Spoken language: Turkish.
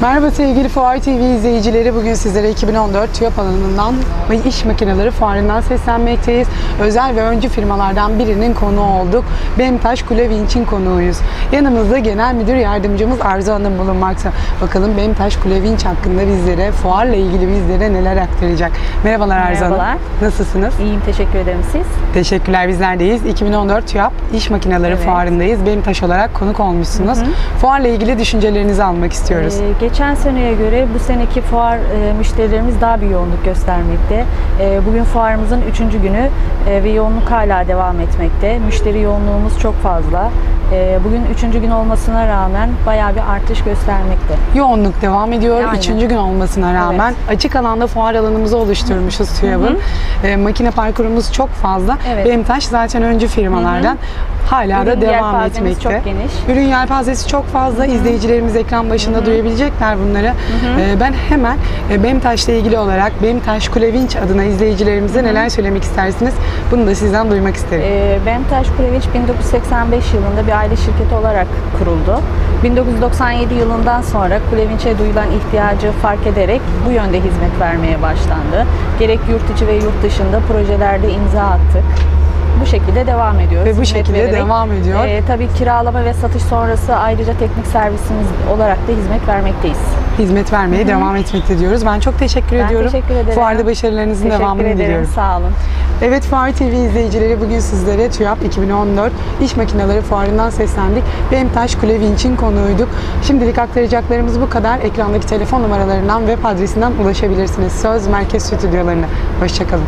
Merhaba sevgili Fuar TV izleyicileri. Bugün sizlere 2014 TÜYAP alanından ve iş makineleri fuarından seslenmekteyiz. Özel ve öncü firmalardan birinin konuğu olduk. Bemtaş Kule Vinç'in konuğuyuz. Yanımızda Genel Müdür Yardımcımız Arzu Hanım bulunmakta. Bakalım Bemtaş Kule Vinç hakkında bizlere, fuarla ilgili bizlere neler aktaracak. Merhabalar Arzu Hanım. Merhabalar. Nasılsınız? İyiyim, teşekkür ederim siz. Teşekkürler bizlerdeyiz. 2014 TÜYAP İş Makineleri Evet. Fuarı'ndayız. Bemtaş olarak konuk olmuşsunuz. Fuarla ilgili düşüncelerinizi almak istiyoruz. Ee, geçen seneye göre bu seneki fuar e, müşterilerimiz daha bir yoğunluk göstermekte. E, bugün fuarımızın üçüncü günü e, ve yoğunluk hala devam etmekte. Müşteri yoğunluğumuz çok fazla. E, bugün üçüncü gün olmasına rağmen bayağı bir artış göstermekte. Yoğunluk devam ediyor. Aynen. Üçüncü gün olmasına rağmen açık alanda fuar alanımızı oluşturmuşuz TÜYAP'ın. E, makine parkurumuz çok fazla. Evet. Bemtaş zaten öncü firmalardan. Hala da Ürün devam yelpazemiz etmekte. çok geniş. Ürün yelpazesi çok fazla. İzleyicilerimiz ekran başında duyabilecekler bunları. E, ben hemen e, Bemtaş'la ilgili olarak Bemtaş Kulevinç adına izleyicilerimize neler söylemek istersiniz? Bunu da sizden duymak isterim. E, Bemtaş Kulevinç 1985 yılında bir aile şirketi olarak kuruldu. 1997 yılından sonra Kulevinç'e duyulan ihtiyacı fark ederek bu yönde hizmet vermeye başlandı. Gerek yurt içi ve yurt dışında projelerde imza attık. Bu şekilde devam ediyoruz. Ve bu şekilde devam ediyor. E, tabii kiralama ve satış sonrası ayrıca teknik servisimiz olarak da hizmet vermekteyiz. Hizmet vermeye devam etmekte diyoruz. Ben çok teşekkür Ben ediyorum. teşekkür ederim. Fuarda başarılarınızın Teşekkür devamını ederim. diliyorum. Sağ olun. Evet Fuar TV izleyicileri bugün sizlere TÜYAP 2014 İş Makineleri Fuarı'ndan seslendik. Bemtaş Kule Vinç'in konuğuyduk. Şimdilik aktaracaklarımız bu kadar. Ekrandaki telefon numaralarından web adresinden ulaşabilirsiniz. Söz Merkez Stüdyolarına. Hoşçakalın.